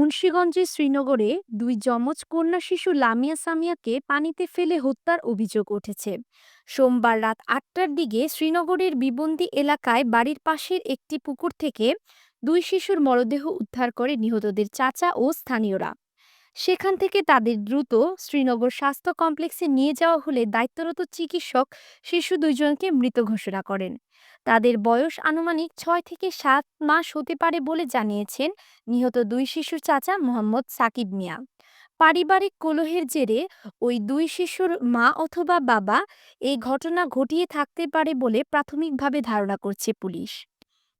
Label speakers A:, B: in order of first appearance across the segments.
A: মুন্সিগঞ্জের শ্রীনগরে দুই যমজ কন্যা শিশু লামিয়া সামিয়াকে পানিতে ফেলে হত্যার অভিযোগ উঠেছে। সোমবার রাত আটটার দিকে শ্রীনগরের বিবন্দি এলাকায় বাড়ির পাশের একটি পুকুর থেকে দুই শিশুর মরদেহ উদ্ধার করে নিহতদের চাচা ও স্থানীয়রা। সেখান থেকে তাদের দ্রুত শ্রীনগর স্বাস্থ্য কমপ্লেক্সে নিয়ে যাওয়া হলে দায়িত্বরত চিকিৎসক শিশু দুইজনকে মৃত ঘোষণা করেন। তাদের বয়স আনুমানিক ছয় থেকে সাত মাস হতে পারে বলে জানিয়েছেন নিহত দুই শিশুর চাচা মোহাম্মদ সাকিব মিয়া। পারিবারিক কলহের জেরে ওই দুই শিশুর মা অথবা বাবা এই ঘটনা ঘটিয়ে থাকতে পারে বলে প্রাথমিকভাবে ধারণা করছে পুলিশ।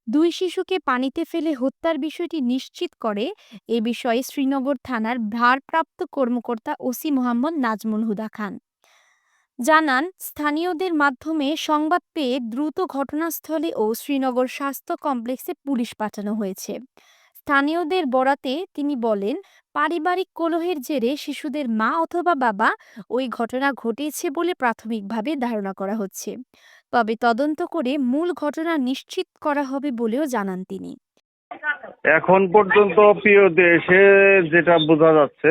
A: দুই শিশুকে পানিতে ফেলে হত্যার বিষয়টি নিশ্চিত করে, এ বিষয়ে শ্রীনগর থানার ভারপ্রাপ্ত কর্মকর্তা ওসি মোহাম্মদ নাজমুল হুদা খান। জানান, স্থানীয়দের মাধ্যমে সংবাদ পেয়ে দ্রুত ঘটনাস্থলে ও শ্রীনগর স্বাস্থ্য কমপ্লেক্সে পুলিশ পাঠানো হয়েছে। স্থানীয়দের বরাতে তিনি বলেন, পারিবারিক কলহের জেরে শিশুদের মা অথবা বাবা ওই ঘটনা ঘটিয়েছে বলে প্রাথমিকভাবে ধারণা করা হচ্ছে। তবে তদন্ত করে মূল ঘটনা নিশ্চিত করা হবে বলেও জানান তিনি।
B: এখন পর্যন্ত প্রিয় দেশে যেটা বোঝা যাচ্ছে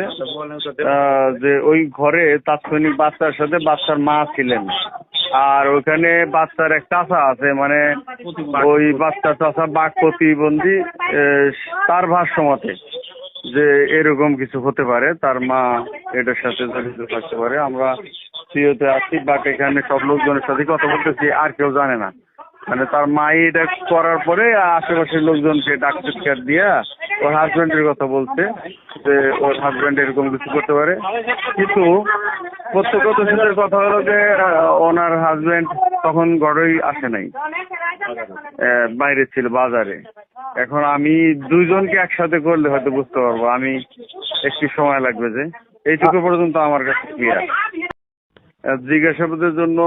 B: যে ওই ঘরে তাৎক্ষণিক বাচ্চার সাথে বাচ্চার মা ছিলেন। আর ওখানে বাচ্চার এক চাচা আছে মানে ওই বাচ্চা চাচা বাঘ প্রতিবন্ধী তার ভাষ্য মতে যে এরকম কিছু হতে পারে, তার মা এটার সাথে জড়িত থাকতে পারে। আমরা প্রিয়তে আছি বাট এখানে সব লোকজনের সাথে কথা বলতেছি, আর কেউ জানে না। মানে তার মাই এটা করার পরে আশেপাশের লোকজনকে ডাক্তার দিয়া ওর হাজবেন্ডের কথা বলছে, যে ওর হাজবেন্ড এরকম কিছু করতে পারে। কিন্তু প্রত্যক্ষদর্শীদের কথা হলো যে ওনার হাজবেন্ড তখন ঘরেই আসে নাই। বাইরে ছিল, বাজারে। এখন আমি দুইজনকে একসাথে করলে হয়তো বুঝতে পারব, আমি একটু সময় লাগবে যে। এইটুকু পর্যন্ত আমার কাছে ক্লিয়ার জিজ্ঞাসাবাদের জন্য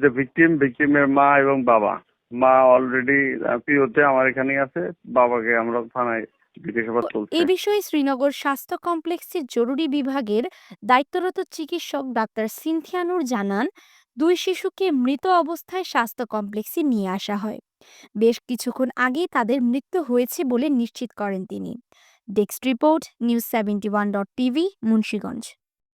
B: যে ভিকটিম ভিকটিমের মা এবং বাবা। মা অলরেডি পিওতে আমার এখানে আছে বাবাকে আমরা থানায় জিজ্ঞাসাবাদ চলছে
A: এ বিষয়ে শ্রীনগর স্বাস্থ্য কমপ্লেক্সের জরুরি বিভাগের দায়িত্বরত চিকিৎসক ডাক্তার সিনথিয়ানুর জানান দুই শিশুকে মৃত অবস্থায় স্বাস্থ্য কমপ্লেক্সে নিয়ে আসা হয়। বেশ কিছুক্ষণ আগেই তাদের মৃত্যু হয়েছে বলে নিশ্চিত করেন তিনি। Desk report news seventy one dot TV Munshiganj.